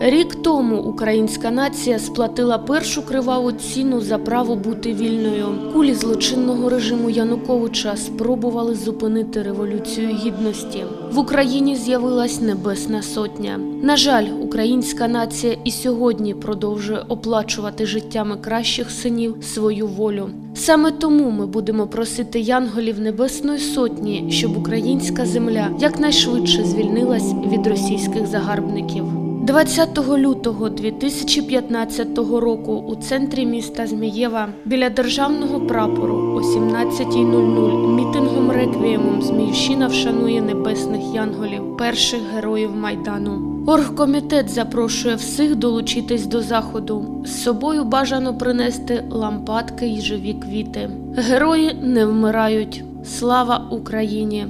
Рік тому українська нація сплатила першу криваву ціну за право бути вільною. Кулі злочинного режиму Януковича спробували зупинити революцію гідності. В Україні з'явилась Небесна Сотня. На жаль, українська нація і сьогодні продовжує оплачувати життями кращих синів свою волю. Саме тому ми будемо просити янголів Небесної Сотні, щоб українська земля якнайшвидше звільнилась від російських загарбників. 20 лютого 2015 року у центрі міста Змієва біля державного прапору о 17.00 мітингом реквіємом Зміївщина вшанує небесних янголів, перших героїв Майдану. Оргкомітет запрошує всіх долучитись до заходу. З собою бажано принести лампадки й живі квіти. Герої не вмирають. Слава Україні!